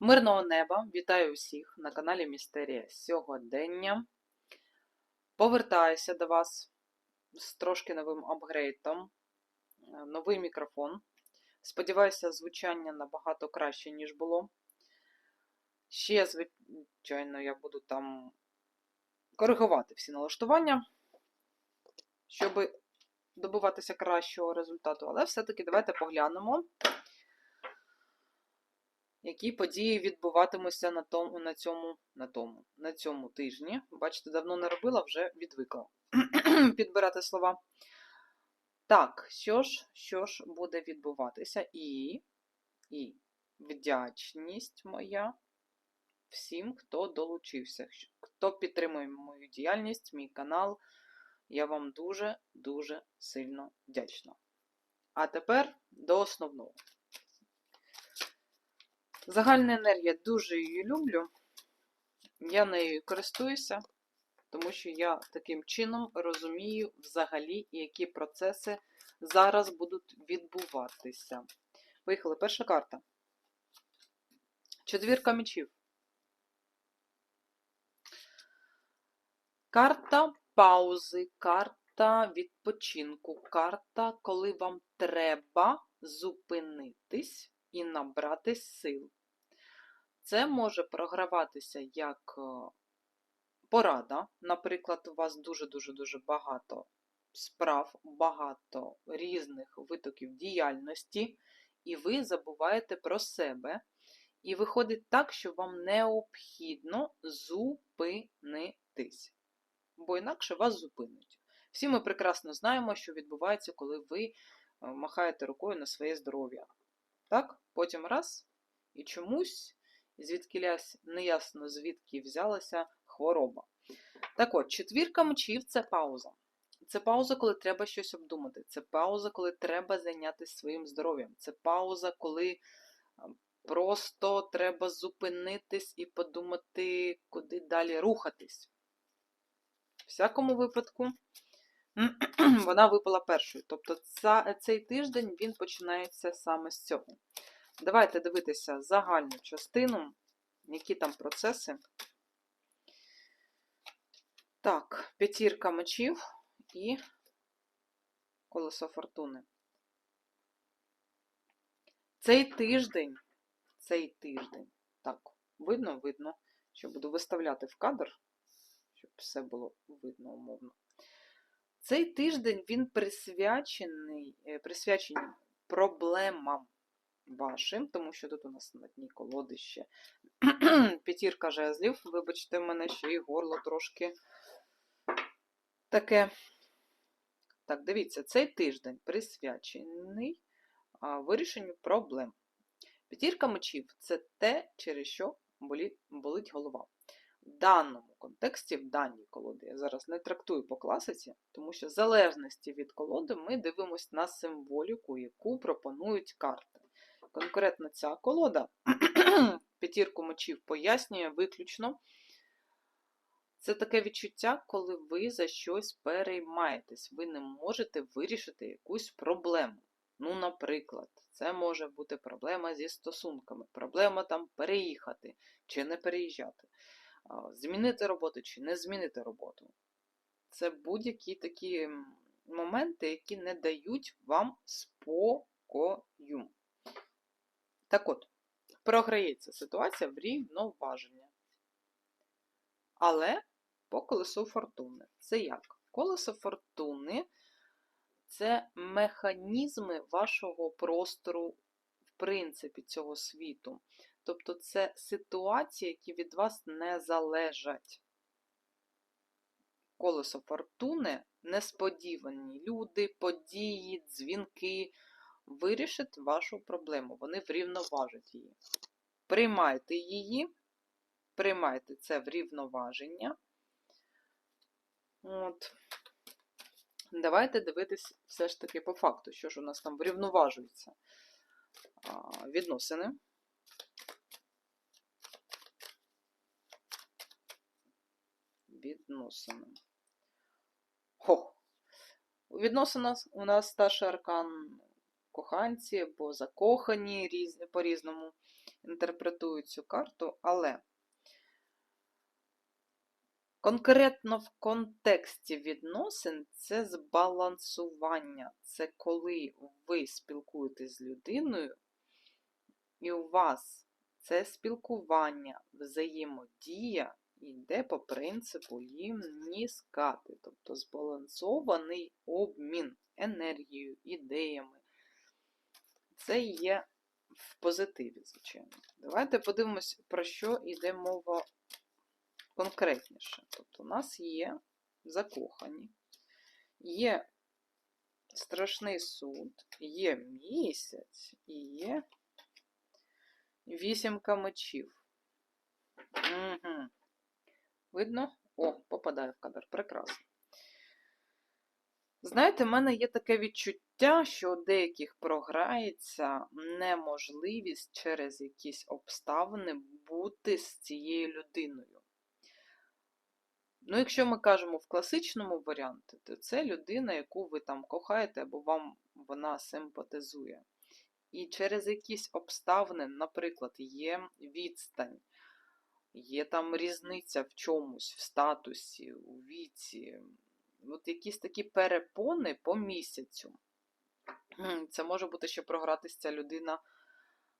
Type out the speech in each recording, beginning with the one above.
Мирного неба! Вітаю всіх на каналі Містерія Сьогодення. Повертаюся до вас з трошки новим апгрейдом. Е, Новий мікрофон. Сподіваюся, звучання набагато краще, ніж було. Ще, звичайно, я буду там коригувати всі налаштування, щоб добиватися кращого результату. Але все-таки давайте поглянемо які події відбуватимуться на тому, на цьому, на тому, на цьому тижні. Бачите, давно не робила, вже відвикла підбирати слова. Так, що ж, що ж буде відбуватися? І, і вдячність моя всім, хто долучився, хто підтримує мою діяльність, мій канал. Я вам дуже-дуже сильно вдячна. А тепер до основного. Загальна енергія дуже її люблю. Я нею користуюся, тому що я таким чином розумію взагалі, які процеси зараз будуть відбуватися. Поїхали, перша карта. Четвірка мечів. Карта паузи, карта відпочинку, карта, коли вам треба зупинитись і набрати сил. Це може програватися як е, порада. Наприклад, у вас дуже-дуже-дуже багато справ, багато різних витоків діяльності, і ви забуваєте про себе. І виходить так, що вам необхідно зупинитись. Бо інакше вас зупинять. Всі ми прекрасно знаємо, що відбувається, коли ви е, махаєте рукою на своє здоров'я. Так? Потім раз, і чомусь звідкилясь неясно звідки взялася хвороба. Так от, четвірка мечів це пауза. Це пауза, коли треба щось обдумати. Це пауза, коли треба зайнятися своїм здоров'ям. Це пауза, коли просто треба зупинитись і подумати, куди далі рухатись. В всякому випадку, вона випала першою. Тобто цей тиждень він починається саме з цього. Давайте дивитися загальну частину, які там процеси. Так, п'ятірка мечів і колесо фортуни. Цей тиждень, цей тиждень, так, видно, видно, що буду виставляти в кадр, щоб все було видно умовно. Цей тиждень він присвячений, е, присвячений проблемам вашим, тому що тут у нас на дні колоди ще п'ятірка жезлів. Вибачте, в мене ще і горло трошки таке. Так, дивіться, цей тиждень присвячений вирішенню проблем. П'ятірка мечів це те, через що болить голова. В даному контексті, в даній колоді, я зараз не трактую по класиці, тому що в залежності від колоди ми дивимося на символіку, яку пропонують карти. Конкретно ця колода п'ятірку мочів пояснює виключно. Це таке відчуття, коли ви за щось переймаєтесь, ви не можете вирішити якусь проблему. Ну, наприклад, це може бути проблема зі стосунками, проблема там переїхати чи не переїжджати, змінити роботу чи не змінити роботу. Це будь-які такі моменти, які не дають вам спокою. Так от, програється ситуація в рівноваження. Але по колесу фортуни. Це як? Колесо фортуни це механізми вашого простору, в принципі, цього світу. Тобто це ситуації, які від вас не залежать. Колесо фортуни несподівані люди, події, дзвінки вирішать вашу проблему. Вони врівноважать її. Приймайте її, приймайте це врівноваження. От. Давайте дивитись все ж таки по факту, що ж у нас там врівноважується відносини. Відносини. Хо! У відносинах у нас старший аркан коханці або закохані різ- по-різному інтерпретують цю карту, але конкретно в контексті відносин це збалансування. Це коли ви спілкуєтесь з людиною, і у вас це спілкування, взаємодія йде по принципу лімніскати, тобто збалансований обмін енергією, ідеями. Це є в позитиві, звичайно. Давайте подивимось, про що йде мова конкретніше. Тобто, у нас є закохані, є страшний суд, є місяць і є вісімка мечів. Угу. Видно? О, попадає в кадр. Прекрасно. Знаєте, в мене є таке відчуття, що у деяких програється неможливість через якісь обставини бути з цією людиною. Ну, якщо ми кажемо в класичному варіанті, то це людина, яку ви там кохаєте, або вам вона симпатизує. І через якісь обставини, наприклад, є відстань, є там різниця в чомусь, в статусі, у віці, от якісь такі перепони по місяцю. Це може бути, що програтися ця людина,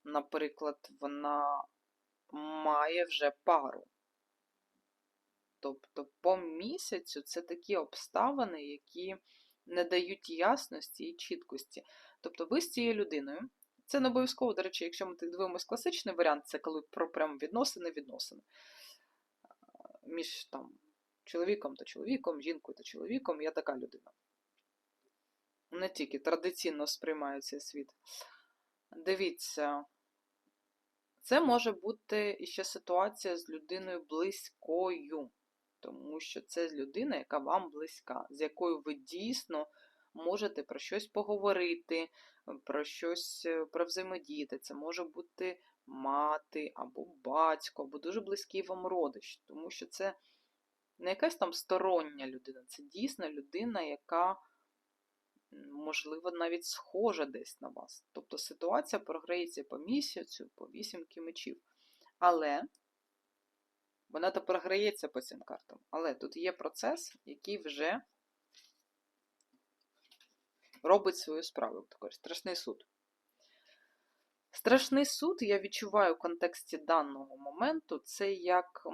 наприклад, вона має вже пару. Тобто по місяцю це такі обставини, які не дають ясності і чіткості. Тобто ви з цією людиною, це не обов'язково, до речі, якщо ми дивимося класичний варіант, це коли про прям відносини відносини між там чоловіком та чоловіком, жінкою та чоловіком, я така людина. Не тільки традиційно сприймаю цей світ. Дивіться, це може бути ще ситуація з людиною близькою, тому що це людина, яка вам близька, з якою ви дійсно можете про щось поговорити, про щось е, про взаємодіяти. Це може бути мати або батько, або дуже близький вам родич, тому що це не якась там стороння людина, це дійсна людина, яка, можливо, навіть схожа десь на вас. Тобто ситуація програється по місяцю, по вісімки мечів. Але вона то програється по цим картам. Але тут є процес, який вже робить свою справу. Такий страшний суд. Страшний суд, я відчуваю в контексті даного моменту, це як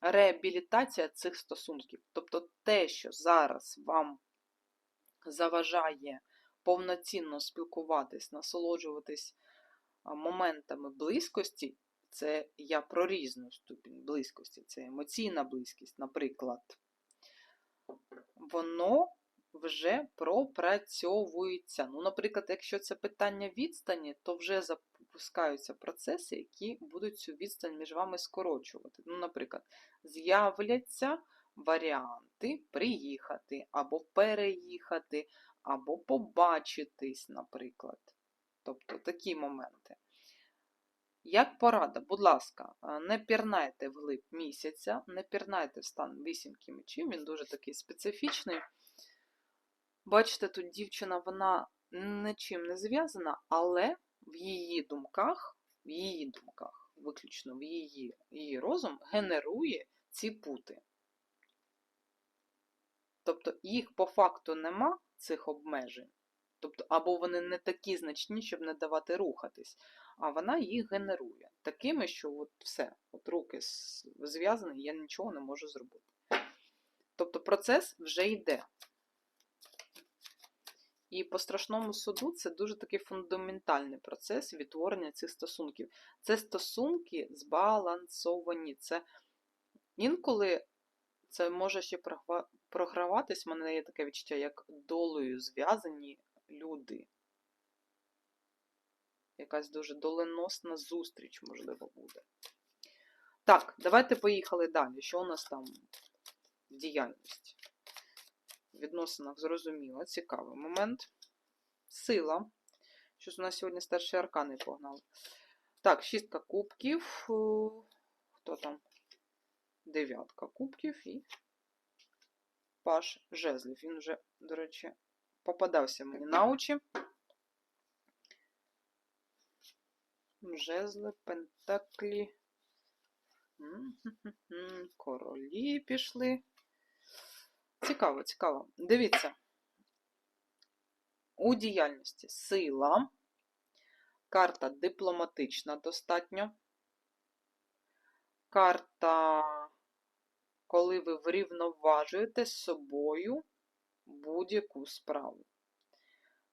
реабілітація цих стосунків. Тобто те, що зараз вам заважає повноцінно спілкуватись, насолоджуватись моментами близькості, це я про різну ступінь близькості, це емоційна близькість, наприклад, воно вже пропрацьовується. Ну, наприклад, якщо це питання відстані, то вже запускаються процеси, які будуть цю відстань між вами скорочувати. Ну, наприклад, з'являться варіанти приїхати, або переїхати, або побачитись, наприклад. Тобто такі моменти. Як порада, будь ласка, е, не пірнайте вглиб місяця, не пірнайте в стан вісімки мечів, він дуже такий специфічний. Бачите, тут дівчина, вона нічим не зв'язана, але в її думках, в її думках, виключно в її, її розум генерує ці пути. Тобто їх по факту нема, цих обмежень. Тобто, або вони не такі значні, щоб не давати рухатись, а вона їх генерує. Такими, що от все, от руки зв'язані, я нічого не можу зробити. Тобто процес вже йде. І по страшному суду це дуже такий фундаментальний процес відтворення цих стосунків. Це стосунки збалансовані. Це інколи це може ще програватись, в мене є таке відчуття, як долею зв'язані люди. Якась дуже доленосна зустріч, можливо, буде. Так, давайте поїхали далі. Що у нас там в діяльності? відносинах зрозуміло. Цікавий момент. Сила. Щось у нас сьогодні старші аркани погнали. Так, шістка кубків. Е, хто там? Дев'ятка кубків і паш жезлів. Він вже, до речі, попадався мені на очі. Жезли, пентаклі. Королі пішли. Цікаво, цікаво. Дивіться. У діяльності сила. Карта дипломатична достатньо. Карта, коли ви врівноважуєте з собою будь-яку справу.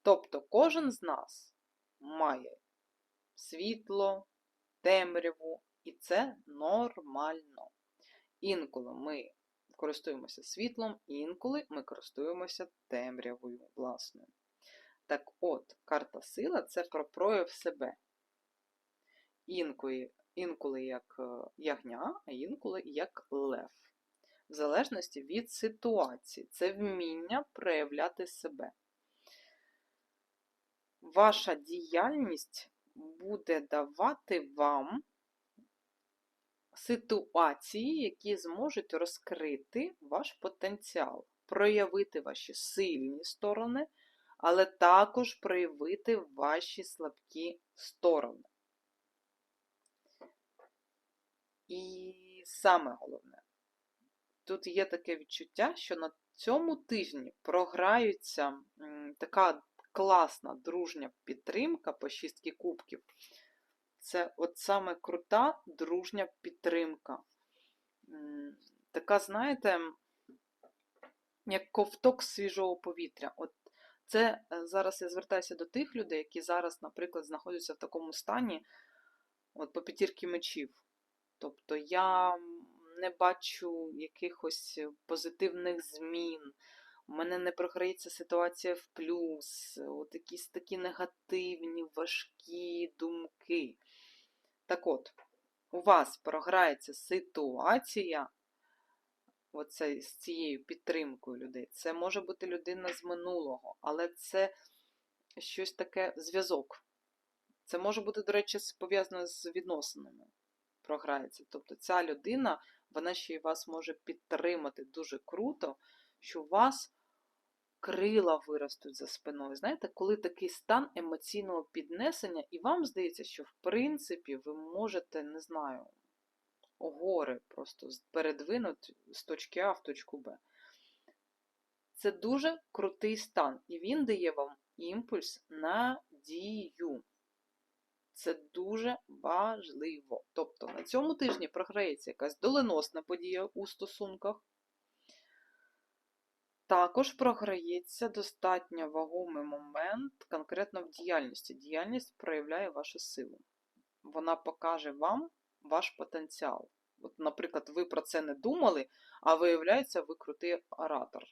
Тобто кожен з нас має світло, темряву, і це нормально. Інколи ми користуємося світлом, інколи ми користуємося темрявою власною. Так от, карта сила це про прояв себе. Інколи, інколи як е, ягня, а інколи як лев. В залежності від ситуації. Це вміння проявляти себе. Ваша діяльність буде давати вам ситуації, які зможуть розкрити ваш потенціал, проявити ваші сильні сторони, але також проявити ваші слабкі сторони. І саме головне, тут є таке відчуття, що на цьому тижні програються така класна дружня підтримка по шістки кубків. Це от саме крута дружня підтримка. Така, знаєте, як ковток свіжого повітря. От Це е, зараз я звертаюся до тих людей, які зараз, наприклад, знаходяться в такому стані от по п'ятірки мечів. Тобто я не бачу якихось позитивних змін, у мене не програється ситуація в плюс, от якісь такі негативні, важкі думки. Так от, у вас програється ситуація оце, з цією підтримкою людей. Це може бути людина з минулого, але це щось таке зв'язок. Це може бути, до речі, пов'язано з відносинами. Програється. Тобто ця людина, вона ще й вас може підтримати дуже круто, що у вас крила виростуть за спиною. Знаєте, коли такий стан емоційного піднесення, і вам здається, що, в принципі, ви можете, не знаю, гори просто передвинути з точки А в точку Б. Це дуже крутий стан, і він дає вам імпульс на дію. Це дуже важливо. Тобто на цьому тижні програється якась доленосна подія у стосунках. Також програється достатньо вагомий момент конкретно в діяльності. Діяльність проявляє вашу силу. Вона покаже вам ваш потенціал. От, Наприклад, ви про це не думали, а виявляється, ви крутий оратор,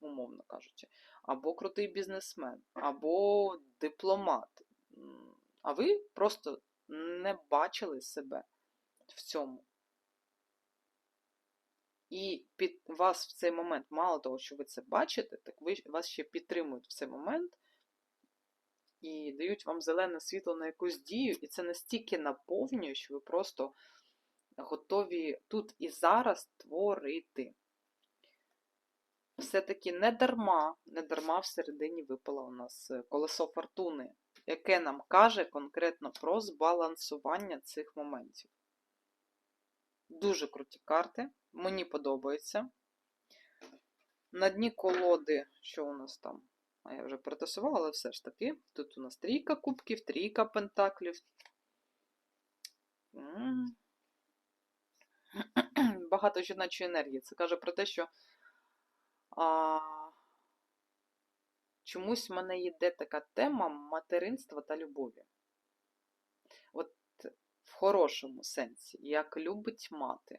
умовно кажучи, або крутий бізнесмен, або дипломат. А ви просто не бачили себе в цьому. І під вас в цей момент, мало того, що ви це бачите, так ви, вас ще підтримують в цей момент і дають вам зелене світло на якусь дію, і це настільки наповнює, що ви просто готові тут і зараз творити. Все-таки не дарма, не дарма всередині випало у нас е, колесо фортуни, яке нам каже конкретно про збалансування цих моментів. Дуже круті карти. Мені подобається. На дні колоди, що у нас там? А я вже протасувала, але все ж таки. Тут у нас трійка кубків, трійка пентаклів. Багато жіночої енергії. Це каже про те, що а, чомусь в мене йде така тема материнства та любові. От хорошому сенсі, як любить мати.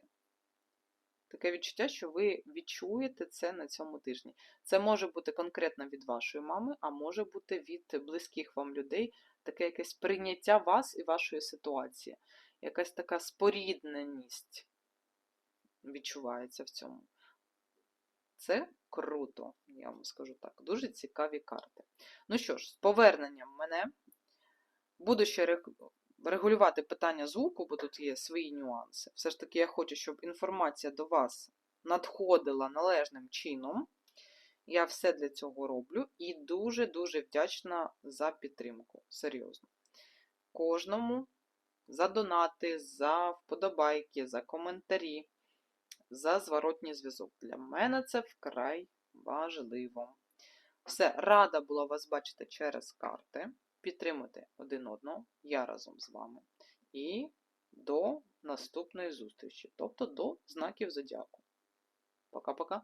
Таке відчуття, що ви відчуєте це на цьому тижні. Це може бути конкретно від вашої мами, а може бути від близьких вам людей таке якесь прийняття вас і вашої ситуації. Якась така спорідненість відчувається в цьому. Це круто, я вам скажу так. Дуже цікаві карти. Ну що ж, з поверненням мене буду ще регулювати питання звуку, бо тут є свої нюанси. Все ж таки, я хочу, щоб інформація до вас надходила належним чином. Я все для цього роблю і дуже-дуже вдячна за підтримку. Серйозно. Кожному за донати, за вподобайки, за коментарі, за зворотній зв'язок. Для мене це вкрай важливо. Все, рада була вас бачити через карти. Підтримуйте один одного, я разом з вами. І до наступної зустрічі, тобто до знаків зодіаку. Пока-пока.